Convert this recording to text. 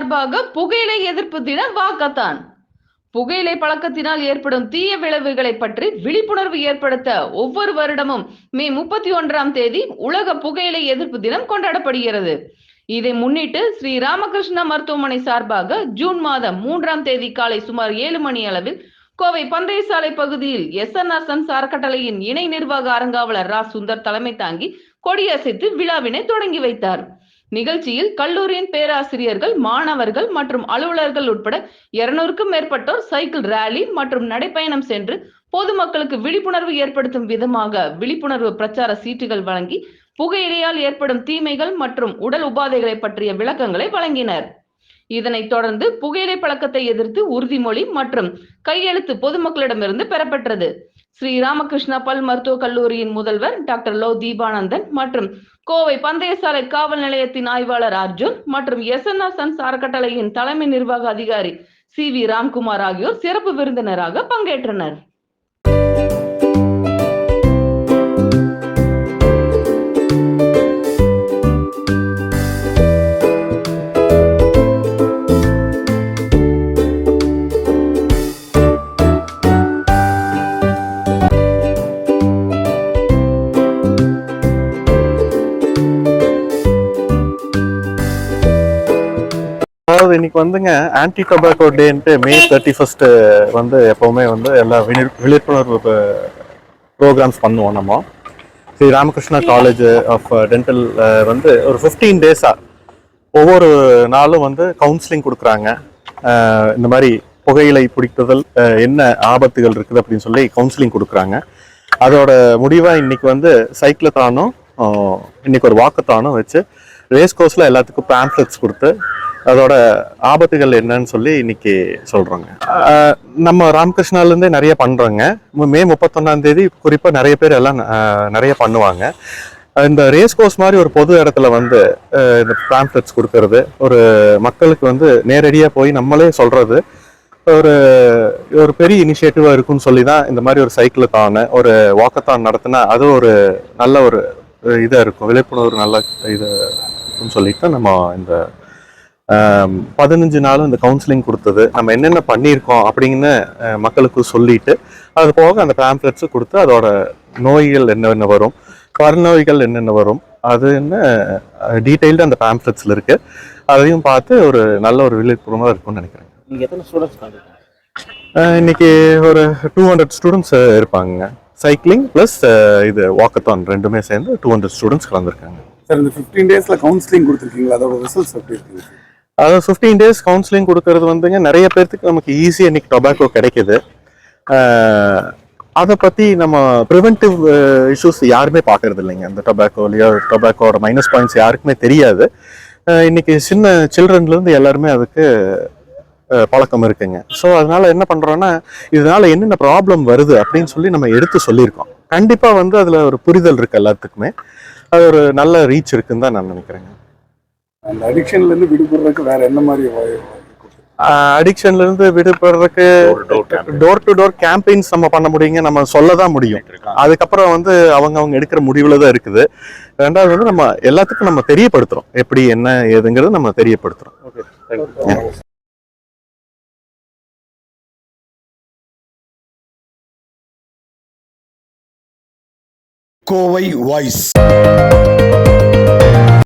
சார்பாக புகையிலை எதிர்ப்பு தின வாக்கத்தான். புகையிலை பழக்கத்தினால் ஏற்படும் தீய விளைவுகளை பற்றி விழிப்புணர்வு ஏற்படுத்த ஒவ்வொரு வருடமும் மே முப்பத்தி ஒன்றாம் தேதி உலக புகையிலை எதிர்ப்பு தினம் கொண்டாடப்படுகிறது. இதை முன்னிட்டு ஸ்ரீ ராமகிருஷ்ணா மருத்துவமனை சார்பாக ஜூன் மாதம் மூன்றாம் தேதி காலை சுமார் ஏழு மணி அளவில் கோவை பந்தயசாலை பகுதியில் எஸ் என் ஆர் சன்ஸ் அறக்கட்டளையின் இணை நிர்வாக அரங்காவலர் ரா. சுந்தர் தலைமை தாங்கி கொடியசைத்து விழாவினை தொடங்கி வைத்தார். நிகழ்ச்சியில் கல்லூரியின் பேராசிரியர்கள் மாணவர்கள் மற்றும் அலுவலர்கள் உட்பட இருநூறுக்கும் மேற்பட்டோர் சைக்கிள் ரேலி மற்றும் நடைப்பயணம் சென்று பொதுமக்களுக்கு விழிப்புணர்வு ஏற்படுத்தும் விதமாக விழிப்புணர்வு பிரச்சார சீட்டுகள் வழங்கி புகையிலையால் ஏற்படும் தீமைகள் மற்றும் உடல் உபாதைகளை பற்றிய விளக்கங்களை வழங்கினர். இதனைத் தொடர்ந்து புகையிலை பழக்கத்தை எதிர்த்து உறுதிமொழி மற்றும் கையெழுத்து பொதுமக்களிடமிருந்து பெறப்பட்டது. ஸ்ரீ ராமகிருஷ்ண பல் மருத்துவக் கல்லூரியின் முதல்வர் டாக்டர் லோ தீபானந்தன் மற்றும் கோவை பந்தயசாலை காவல் நிலையத்தின் ஆய்வாளர் அர்ஜுன் மற்றும் எஸ் என் சன்ஸ் அறக்கட்டளையின் தலைமை நிர்வாக அதிகாரி சி வி ராம்குமார் ஆகியோர் சிறப்பு விருந்தினராக பங்கேற்றனர். அதாவது இன்னைக்கு வந்துங்க ஆன்டி டொபாக்கோ டேன்ட்டு மே தேர்ட்டி ஃபர்ஸ்ட் வந்து எப்பவுமே வந்து எல்லா விழிப்~ விழிப்புணர்வு ப்ரோக்ராம்ஸ் பண்ணுவோம் நம்ம. Sri Ramakrishna college of dental வந்து ஒரு ஃபிஃப்டீன் டேஸாக ஒவ்வொரு நாளும் வந்து கவுன்சிலிங் கொடுக்குறாங்க. இந்த மாதிரி புகையிலை பிடிக்குதல் அஹ், என்ன ஆபத்துகள் இருக்குது அப்படின்னு சொல்லி கவுன்சிலிங் கொடுக்குறாங்க. அதோட முடிவாக இன்னைக்கு வந்து சைக்கிளத்தானும் இன்னைக்கு ஒரு வாக்கத்தானும் வச்சு ரேஸ் கோர்ஸில் எல்லாத்துக்கும் பேம்ப்ளெட்ஸ் கொடுத்து அதோட ஆபத்துகள் என்னன்னு சொல்லி இன்னைக்கு சொல்றோங்க. நம்ம ராமகிருஷ்ணாலேருந்தே நிறைய பண்றோங்க. மு- மே முப்பத்தொன்னாம் தேதி குறிப்பாக நிறைய பேர் எல்லாம் நிறைய பண்ணுவாங்க. இந்த ரேஸ் கோர்ஸ் மாதிரி ஒரு பொது இடத்துல வந்து இந்த பேம்ப்ளெட்ஸ் கொடுக்கறது ஒரு மக்களுக்கு வந்து நேரடியாக போய் நம்மளே சொல்றது ஒரு ஒரு பெரிய இனிஷியேட்டிவாக இருக்கும்னு சொல்லி தான் இந்த மாதிரி ஒரு சைக்கிளுக்கான ஒரு வாக்கத்தான் நடத்தினா அது ஒரு நல்ல ஒரு இதாக இருக்கும் விழிப்புணர்வு நல்ல இது இருக்கும்னு சொல்லிட்டு நம்ம இந்த பதினஞ்சு நாளும் இந்த கவுன்சிலிங் கொடுத்தது. நம்ம என்னென்ன பண்ணியிருக்கோம் அப்படின்னு மக்களுக்கு சொல்லிட்டு அது போக அந்த பேம்ப்ளெட்ஸு கொடுத்து அதோட நோய்கள் என்னென்ன வரும் பரநோய்கள் என்னென்ன வரும் அது என்ன டீட்டெயில்டு அந்த பேம்ப்ளெட்ஸில் இருக்கு. அதையும் பார்த்து ஒரு நல்ல ஒரு விழிப்புணர்வாக இருக்கும்னு நினைக்கிறேன். இன்னைக்கு ஒரு டூ ஹண்ட்ரட் ஸ்டூடெண்ட்ஸ் இருப்பாங்க. சைக்கிளிங் ப்ளஸ் இது வாக்கத்தான் ரெண்டுமே சேர்ந்து டூ ஹண்ட்ரட் ஸ்டூடெண்ட்ஸ் கலந்துருக்காங்க. சார் இந்த ஃபிஃப்டீன் டேஸ்ல கவுன்சிலிங் கொடுத்துருக்கீங்களா? அதோட ரிசல்ட்ஸ் எப்படி இருக்கு? அதாவது ஃபிஃப்டீன் டேஸ் கவுன்சிலிங் கொடுக்கறது வந்துங்க நிறைய பேர்த்துக்கு நமக்கு ஈஸியாக இன்னைக்கு டொபாக்கோ கிடைக்குது. அதை பற்றி நம்ம ப்ரிவென்டிவ் இஷ்யூஸ் யாருமே பார்க்கறது இல்லைங்க. அந்த டொபாக்கோலையோ டொபாக்கோட மைனஸ் பாயிண்ட்ஸ் யாருக்குமே தெரியாது. இன்னைக்கு சின்ன சில்ட்ரன்லேருந்து எல்லாருமே அதுக்கு பழக்கம் இருக்குங்க. ஸோ அதனால என்ன பண்ணுறோன்னா இதனால என்னென்ன ப்ராப்ளம் வருது அப்படின்னு சொல்லி நம்ம எடுத்து சொல்லியிருக்கோம். கண்டிப்பாக வந்து அதில் ஒரு புரிதல் இருக்குது எல்லாத்துக்குமே. அது ஒரு நல்ல ரீச் இருக்குன்னு தான் நான் நினைக்கிறேங்க. அந்த அடிக்ஷன்ல இருந்து விடுபடுறதுக்கு வேற என்ன மாதிரி அடிக்ஷன்ல இருந்து விடுபடுறதுக்கு டோர் டு டோர் கேம்பெயின்ஸ் நம்ம பண்ண முடியுங்க நம்ம சொல்ல தான் முடியும் அதுக்கப்புறம் வந்து அவங்க அவங்க எடுக்கிற முடிவுல தான் இருக்குது. ரெண்டாவது வந்து நம்ம எல்லாத்துக்கும் நம்ம தெரியப்படுத்துறோம். எப்படி என்ன ஏதுங்கிறது நம்ம தெரியப்படுத்துறோம். கோவை வாய்ஸ்.